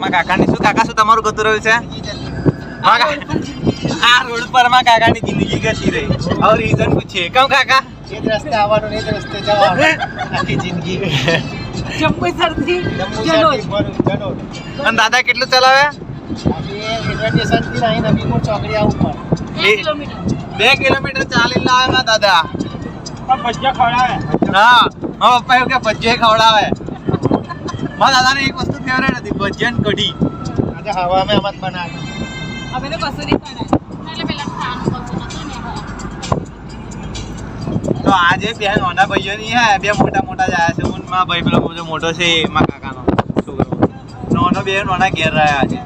માં કાકાની શું કાકા શું તમારું ગતું રહ્યું છે? આ રોડ પરમાં કાકાની જિંદગી ગતી રહી. હવે રીઝન પૂછીએ. કેમ કાકા? એ રસ્તે આવવાનું એ રસ્તે જવાનું. આખી જિંદગી. જંબુસરથી સરથી ભરૂચ, અને દાદા કેટલું ચલાવે? બે કિલોમીટર ચાલી લાવે દાદા. લાવે ખવડાવે. હા હા પપ્પા એવું કે ભજીયા ખવડાવે. મારા દાદાને એક વસ્તુ ફેવરેટ હતી ભજન કઢી. આજે હવા મેં મત બનાવી અમે તો કશું નહીં બનાવ્યું એટલે પેલા ખાવાનું તો આજે બે નાના ભાઈઓ ની હે બે મોટા મોટા જાય છે. હું માં ભાઈ પેલો બધો મોટો છે માં કાકાનો છોકરો. નાનો બે નાના ઘેર રહ્યા આજે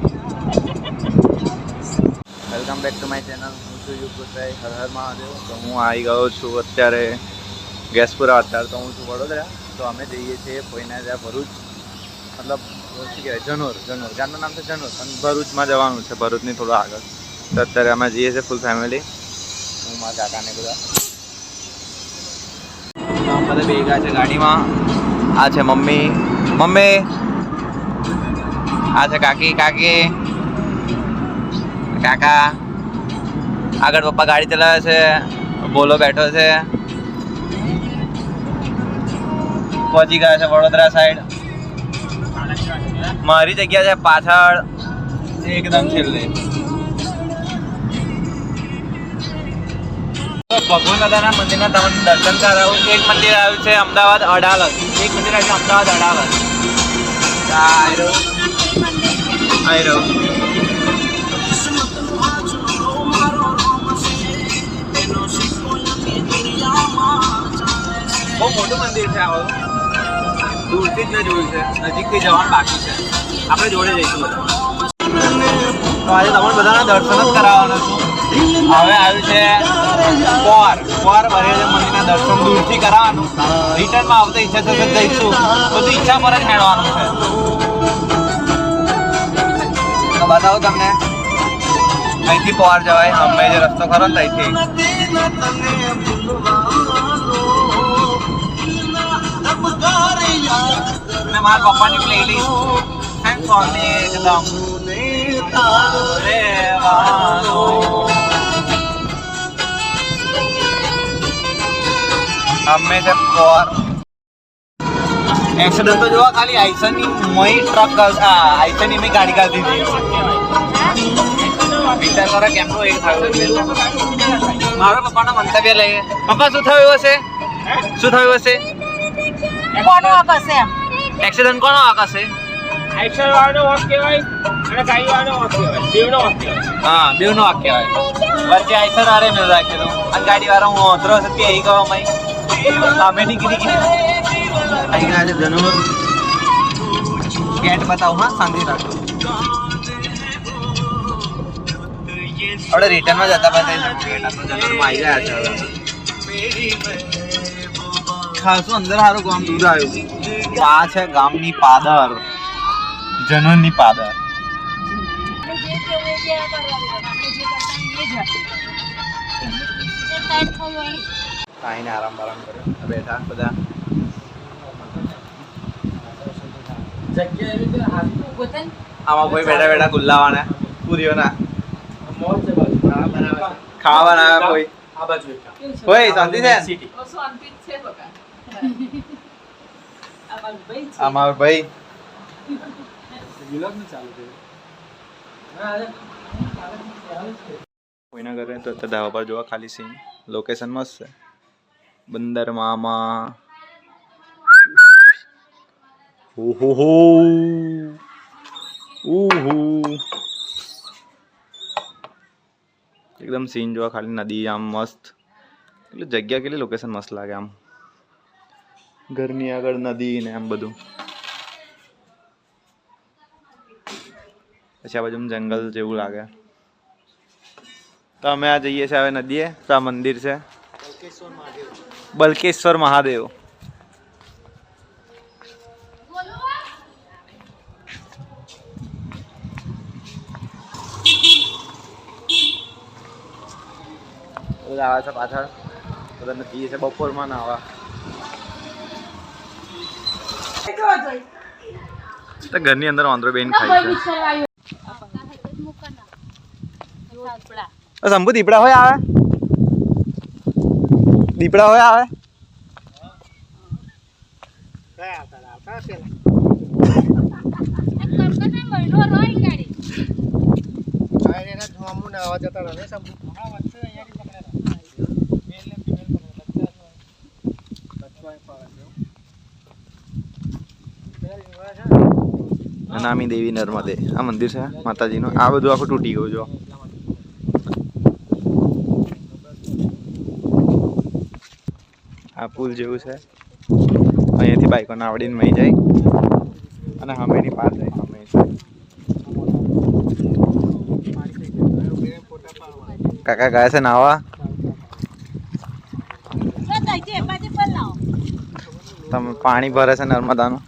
welcome back to my channel હું છું યુગ ગોસાઈ હર હર મહાદેવ. તો હું આવી ગયો છું અત્યારે ગેસપુરા. અત્યારે તો હું છું વડોદરા. તો અમે જઈએ છીએ કોઈના ત્યાં ભરૂચ. મતલબ, શું કહેવાય, જનોર જનોર. ગામનું નામ છે જનોર, પણ ભરૂચમાં જવાનું છે, ભરૂચની થોડું આગળ. તો અત્યારે અમે જઈએ છીએ ફૂલ ફેમિલી હું, મારા કાકાને બધા. બધા ભેગા છે ગાડીમાં. આ છે મમ્મી. મમ્મી! આ છે કાકી. કાકી! કાકા! આગળ પપ્પા ગાડી ચલાવે છે. બોલો બેઠો છે. પહોંચી ગયા છે વડોદરા સાઈડ મારી જગ્યા છે પાછળ. એકદમ છેલ્લે. ભગવાન દાદાના મંદિરના તમને દર્શન કરાવું. એક મંદિર આવ્યું છે અમદાવાદ અડાલજ. એક મંદિર આવ્યું અમદાવાદ અડાલજ. આ રહ્યો. બહુ મોટું મંદિર છે આ દૂરથી જ મેં જોયું છે. નજીકથી જવાનું બાકી છે. આપણે જોડે જઈશું. તો આજે તમને બધાના દર્શન જ કરાવવાના છું. હવે આવ્યું છે કોર. પોર ભરેલ મંદિરના દર્શન દૂરથી કરાવવાનું. રિટર્નમાં આવતા ઈચ્છા થશે જઈશું. બધું ઈચ્છા પર જ મેળવાનું છે. તો બતાવો તમને. અહીંથી પોર જવાય. અમે જે રસ્તો ખરો ને ત્યાંથી. મારા પપ્પાની પ્લેલિસ્ટ એકદમ અમે છે એક્સિડન્ટ તો જોવા ખાલી આઈસરની મય ટ્રક આ આઈસનની મેં ગાડી કાઢી દીધી વિચાર કરો કેમનો એક થાય મારા પપ્પાના મંતવ્ય લઈએ પપ્પા શું થયું હશે શું થયું હશે કોનો એમ એક્સિડન્ટ કોનો આકાશે આઈસર વાળાનો વોક કહેવાય અને ગાડી વાળાનો કહેવાય. બેવનો વોક હા, બેવનો કહેવાય. વચ્ચે આઈસર આરે મેં અને ગાડી વાળા હું ઓતરો હતી અહીં ગયો મય. સામે નીકળી ગઈ અહીં છે ધનુર ગેટ બતાવું આપણે રિટર્નમાં જતા બધા તો ધનુરમાં આવી ગયા છે ખાસું અંદર સારું ગામ દૂર આવ્યું. આ છે ગામની પાદર. જનોરની પાદર. કાંઈ. આવીને આરામ બારામ કર્યો. બેઠા બધા. આમાં કોઈ બેઠા બેઠા ગુલ્લાવાના પૂરીઓના. ખાવા બનાવે કોઈ. આ બાજુ કોઈ શાંતિ છે અમાર ભાઈ. કોઈના ઘરે તો અત્યારે ધાબા પર જોવા ખાલી સીન લોકેશન મસ્ત છે. બંદર મામા. ઓહો ઓહો. એકદમ સીન જોવા ખાલી નદી, આમ મસ્ત. એટલે જગ્યા કેટલી લોકેશન મસ્ત લાગે આમ. ઘરની આગળ નદી ને આમ બધું. પછી આ બાજુ જંગલ જેવું લાગે. તો અમે આ જઈએ છીએ હવે નદીએ, તો આ મંદિર છે. બલકેશ્વર મહાદેવ. બધા આવે છે પાછળ. બધા જઈએ છે, બપોરમાં નાવા ઘરની અંદર વાંદરો બેન ખાય છે. શંભુ દીપડા હોય આવે? દીપડા હોય આવે? નામી દેવી નર્મદે. આ મંદિર છે માતાજીનું. આ બધું આખું તૂટી ગયું જો. પુલ જેવું છે. અહીંયાથી બાઈકો આવડીને મહી જાય. અને હમેની પાર જાય. હમે કાકા ગયા છે નાવા? તમે પાણી ભરે છે નર્મદાનું?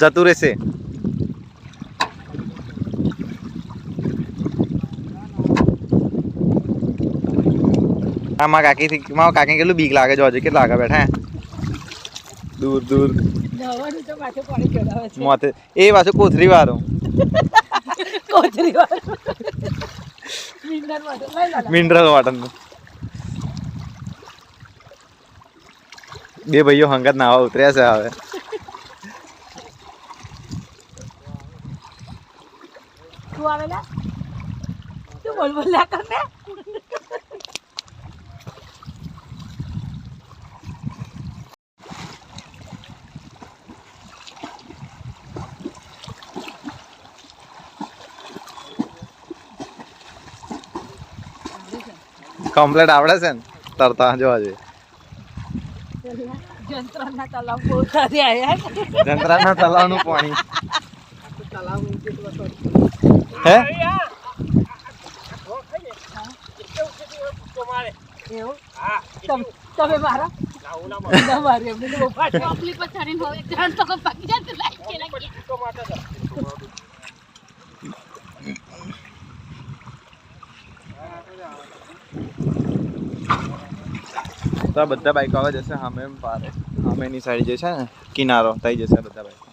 જતું રહેશે. આમાં કાકી થી મારા કાકી કેટલું બીક લાગે જો હજી કેટલા આગળ બેઠા દૂર દૂર. મોતે એ પાછું કોથરી વાળો. કોથરી વાળું. મિનરલ વાટર લઈ લો મિનરલ વોટરનું. બે ભાઈઓ હંગત નાવા ઉતર્યા છે હવે. તું આવેલા? તું બોલ બોલ ના કર કમ્પ્લેટ આવડે છે ને તરતા જોવા જઈએ જંત્રના તલાવ બહુ સારી આયા જંત્રાના તલાવનું પાણી. હે તમ- તમે મારા મારી એમને તો બહુ ફાટે. ટીકો માટે તો. તો આ બધા બાઈકો આવે જશે સામે પારે સામેની સાઈડ જે છે ને, કિનારો થઈ જશે બધા બાઈકો.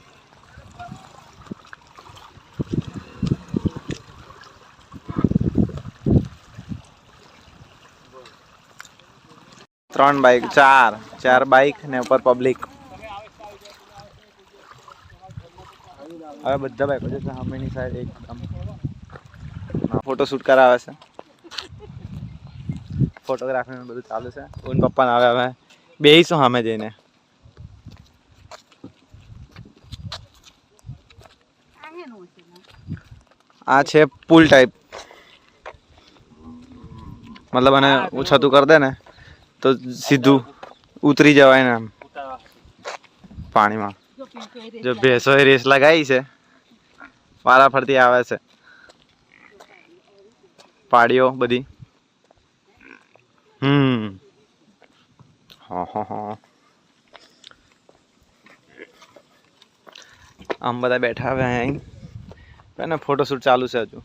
ત્રણ બાઈક, ચાર ચાર બાઈક ને ઉપર પબ્લિક હવે બધા બાઈકો જશે સામેની સાઈડ એકદમ. ફોટો શૂટ કરાવે છે. ફોટોગ્રાફી ને બધું ચાલુ છે. ઉન પપ્પા આવે હવે બેહીશું સામે જઈને. આ છે પુલ ટાઈપ મતલબ અને છતું કરી દે ને, તો સીધું ઉતરી જવાય ને આમ. પાણીમાં. જો ભેંસોએ રેસ લગાવી છે. વારા ફરતી આવે છે. પાડીઓ બધી. હમ. હા હા હા. આમ બધા બેઠા હવે અહીં. અને ફોટોશૂટ ચાલુ છે હજુ.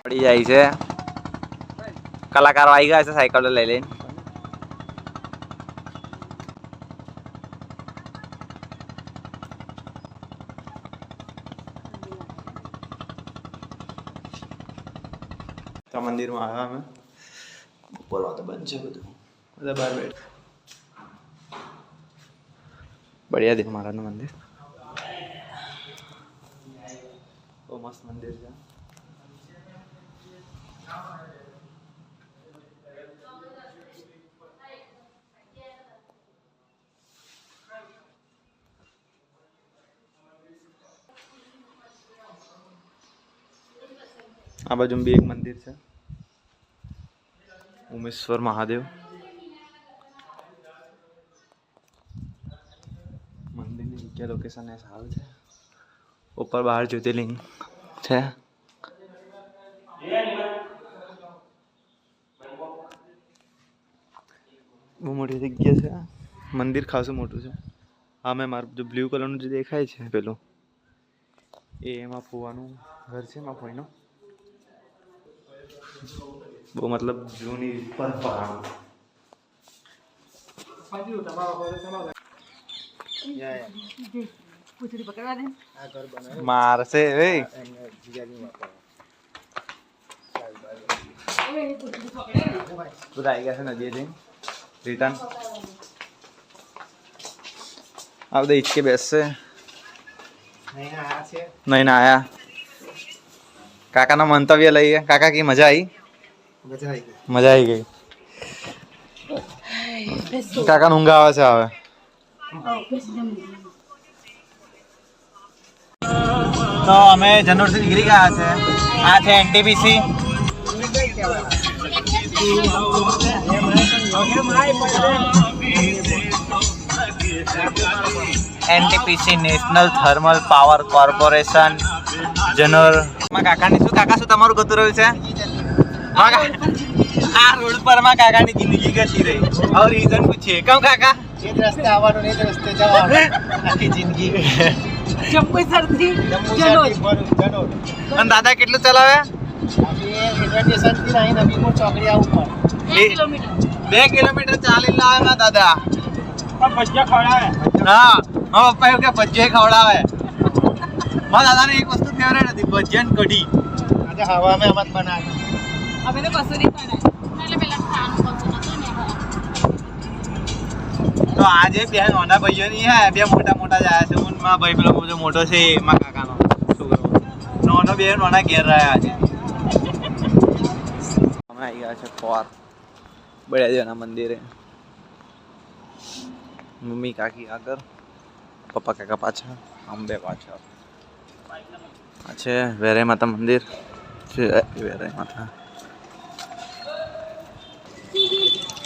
પડી જાય છે. કલાકારો આવી ગયા છે સાયકલ લઈ લઈને તો મંદિરમાં આવ્યા અમે. બોલવા તો બંધ છે બધું. બધા બહાર બેઠ. બઢિયા દેવ મહારાજનું મંદિર. બહુ મસ્ત મંદિર છે. આ બાજુ બી એક મંદિર છે. ઉમેશ્વર મહાદેવ મંદિરની જગ્યા લોકેશન એ સારું છે ઉપર બહાર જ્યોતિર્લિંગ છે બહુ મોટી જગ્યા છે મંદિર ખાસું મોટું છે. અમે મારું જે બ્લુ કલરનું જે દેખાય છે પેલું. એ એમાં ફૂવાનું ઘર છે એમાં ફોઈનું. બહુ મતલબ જૂની પરંપરા મારશે. બધા આવી ગયા છે નદીએ જઈને રિટર્ન આ બધા ઈચકે બેસશે નહીં આયા કાકાના મંતવ્ય લઈએ કાકા કી મજા આવી મજા આવી ગઈ. મજા આવી ગઈ. કાકા ઊંઘ આવે છે હવે. તો અમે જનોરથી નીકળી ગયા છે. આ છે NTPC NTPC national thermal power corporation જનોરમાં કાકાની શું કાકા શું તમારું ગતું રહ્યું છે? આ રોડ પરમાં કાકાની જિંદગી ગતી રહી. હવે રીઝન પૂછીએ. કેમ કાકા? એ રસ્તે આવવાનું ને એ રસ્તે જવાનું. આખી જિંદગી. જનોજ. ભરૂચ, જનોજ. અને દાદા કેટલું ચલાવે? બે કિલોમીટર બે કિલોમીટર ચાલી લાવે માં દાદા. પણ ભજીયા ખવડાવે. હા. હા પપ્પા એવું કે ભજીયા ખવડાવે. મારા દાદાને એક વસ્તુ ફેવરેટ હતી ભજન ને કઢી. આજે હવા મેં મત બનાવી. અમે તો કશું નહીં બનાવ્યું તો આજે બે નાના ભાઈઓની હે બે મોટા મોટા જાય છે હું મારા ભાઈ પેલો બધો મોટો છે એમાં કાકાનો છોકરો નાનો બે નાના ઘેર રહ્યા આજે અમે આવી ગયા છે ફોર બળિયાદેવના મંદિરે મમ્મી કાકી આગળ પપ્પા કાકા પાછા અંબે પાછા છે વેરાઈ માતા મંદિર છે વેરાઈ માતા કોઠું મંદિરમાં ગયા છે. તા યાર ફળિયા બાપાનું મંદિર આવી ગયું છે હાઉ વાર આવી ગયા છે હવે ફળિયા બાપા મોટા ફળિયા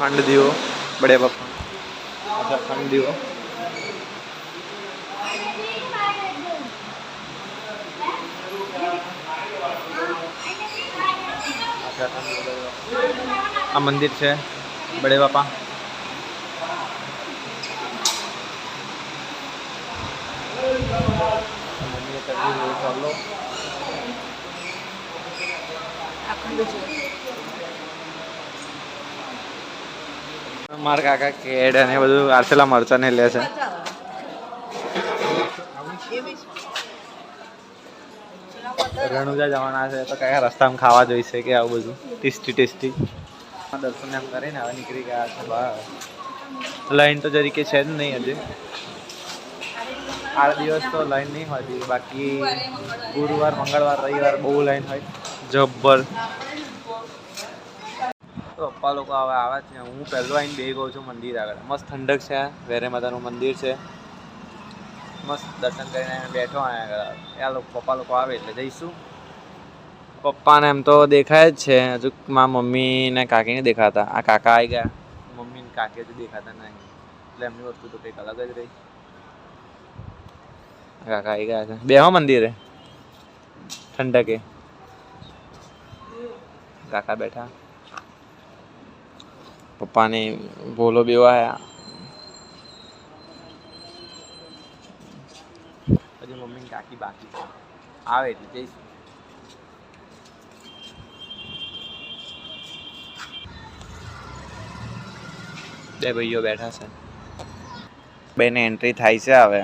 ખંડ દીવો બડે બાપા અચ્છા ખંડ દીવો આ મંદિર છે બડે બાપા મંદિરે કરવી હોય તો ચાલો. મારા કાકા કેડ અને બધું આરસેલા મરચા ને લે છે. રણુજા જવાના છે, તો કયા રસ્તામાં ખાવા જોઈશે કે આવું બધું? Tasty tasty. દર્શન એમ કરીને હવે નીકળી ગયા છે બહાર. લાઈન તો જરીકે છે જ નહીં હજી. આ દિવસ તો લાઈન નહીં હોતી બાકી ગુરુવાર, મંગળવાર, રવિવાર બહુ લાઈન હોય. જબ્બર. પપ્પા લોકો હવે આવે છે. હું પહેલો આવીને બે ગયો છું મંદિર આગળ. મસ્ત ઠંડક છે. વેરે માતાનું મંદિર છે. મસ્ત દર્શન કરીને બેઠો અહીંયા આગળ આ લોકો પપ્પા લોકો આવે એટલે જઈશું. પપ્પાને એમ તો દેખાય જ છે. હજુ મારા મમ્મી ને કાકીને દેખાતા. આ કાકા આવી ગયા. મમ્મી ને કાકી હજુ દેખાતા નહીં. એટલે એમની વસ્તુ તો કંઈક અલગ જ રહી. કાકા આવી ગયા છે. બેહો મંદિરે. ઠંડકે. કાકા બેઠા. પપ્પાને ભોલો બેવાયા હજી મમ્મી કાકી બાકી છે. આવે એટલે જઈશું. બે ભાઈઓ બેઠા છે. બેને એન્ટ્રી થાય છે હવે.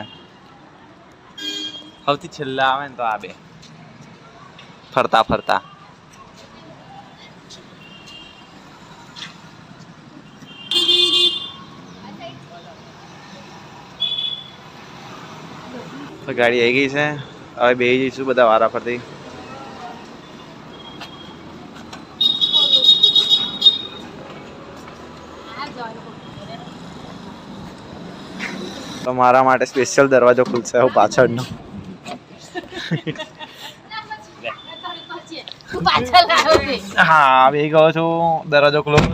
સૌથી છેલ્લા આવે ને તો આ બે. ફરતા ફરતા. તો ગાડી આવી ગઈ છે. હવે બે જઈશું બધા વારા ફરતી તો મારા માટે સ્પેશિયલ દરવાજો ખુલશે હું પાછળનો. હા બે ગયો છું. દરવાજો ક્લોઝ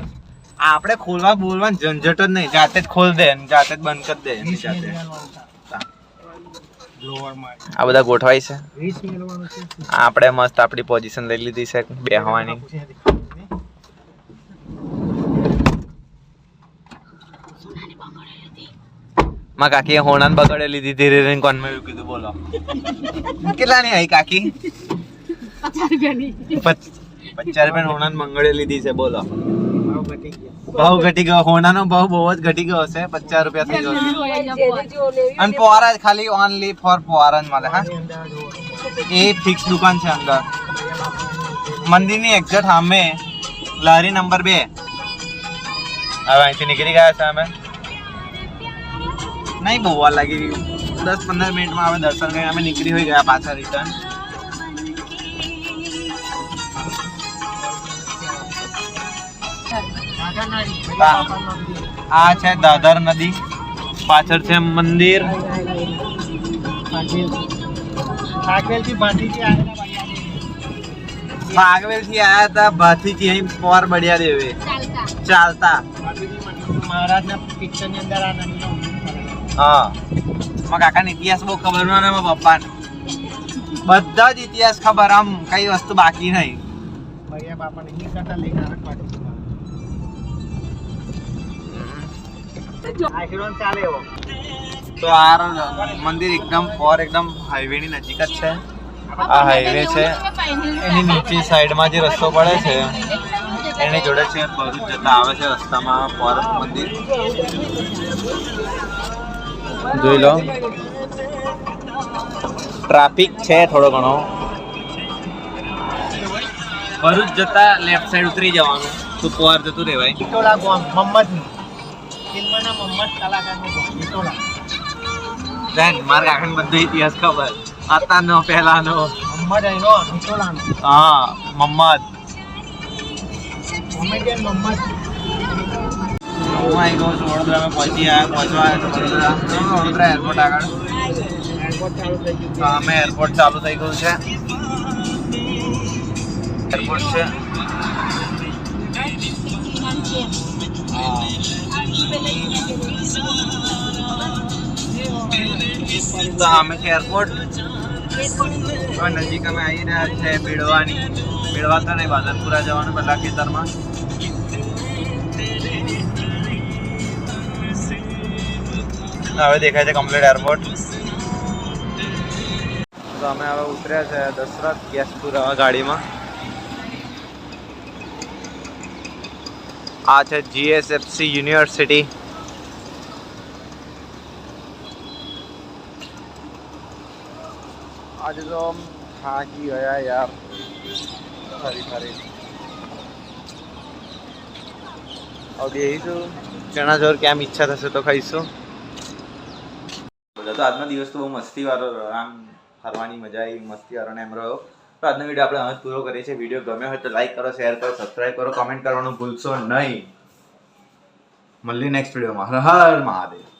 આપણે ખોલવા બોલવા ઝંઝટ જ નહીં. જાતે જ ખોલ દે જાતે જ બંધ કરી દે એની સાથે. આ બધા ગોઠવાય છે. આપણે મસ્ત આપણી પોઝિશન લઈ લીધી છે બેહવાની. માં કાકીએ હોણાન બગાડે લીધી ધીરે ધીરે કોણ મેં એવું કીધું બોલો. કેટલાની આવી કાકી? પચાસ રૂપિયા ની પચાસ રૂપિયા હોણાન મંગળે લીધી છે બોલો. ભાવ ઘટી ગયા. હોનાનો ભાવ બહુ જ ઘટી ગયો છે પચાસ રૂપિયા થઈ ગયો અને પોવારા ખાલી ઓનલી ફોર પોવારા જ મળે હા. એ ફિક્સ દુકાન છે અંદર. મંદિરની એક્ઝેક્ટ સામે લારી નંબર બે. હવે અહીંથી નીકળી ગયા છે અમે. નહીં બહુ વાર લાગી દસ પંદર મિનિટમાં હવે દર્શન કરીને અમે નીકળી હોય ગયા પાછા રિટર્ન આ છે દાદર નદી. પાછળ છે મંદિર. ભાગવેલથી આયા હતા ભાથી થી અહીં પોર બડિયા દેવે ચાલતા. મહારાજ ના પિક્ચર પિક્ચરની અંદર આ નદી. હા. મારા કાકાને ઇતિહાસ બહુ ખબર ના ને મારા પપ્પાને. બધા જ ઇતિહાસ ખબર આમ કઈ વસ્તુ બાકી નહીં. ભૈયા બાપાને ઈ કરતા લઈને આવે ચાલે તો આ મંદિર એકદમ પોર એકદમ હાઈવે ની નજીક જ છે. આ હાઈવે છે. એની નીચે સાઈડમાં જે રસ્તો પડે છે, એની જોડે છે ભરૂચ જતા આવે છે રસ્તામાં પોર મંદિર. જોઈ લો. ટ્રાફિક છે થોડો ઘણો. ભરૂચ જતા લેફ્ટ સાઈડ ઉતરી જવાનું. તો પોર જતું રહેવાય. મમ્મદનું ફિલ્મના મમ્મદ કલાકારનું વિટોલા મારા કાકાને બધો ઇતિહાસ ખબર. અત્યારનો પહેલાનો. મમ્મદ અહીંનો વિટોલાનો હા મમ્મદ. કોમેડિયન મમ્મદ. હું આવી ગયો છું વડોદરામાં પહોંચી આવ્યા પહોંચવા આવ્યા છું વડોદરા. વડોદરા એરપોર્ટ આગળ? એરપોર્ટ ચાલુ થઈ ગયું તો અમે એરપોર્ટ ચાલુ થઈ ગયું છે. એરપોર્ટ છે. તો અમે છે એરપોર્ટ નજીક અમે આવી રહ્યા છે ભીડવાની. ભીડવા તો નહીં બાદલપુરા જવાનું બધા ખેતરમાં. હવે દેખાય છે કમ્પ્લીટ એરપોર્ટ તો અમે હવે ઉતર્યા છે દશરથ ગેસ પુરાવા ગાડીમાં. આ છે જીએસએફસી યુનિવર્સિટી આજે તો આમ થાકી ગયા યાર. ફરી ફરી. ચણા ચોર કેમ ઈચ્છા થશે તો ખાઈશું. બધા તો આજનો દિવસ તો બહુ મસ્તી વાળો આમ ફરવાની મજા આવી મસ્તી વાળો ને એમ રહ્યો. તો આજનો વીડિયો આપણે અહીં પૂરો કરીએ છીએ. વીડિયો ગમ્યો હોય તો લાઈક કરો શેર કરો સબસ્ક્રાઈબ કરો કમેન્ટ કરવાનું ભૂલશો નહીં. મળીએ નેક્સ્ટ વિડીયોમાં હર હર મહાદેવ.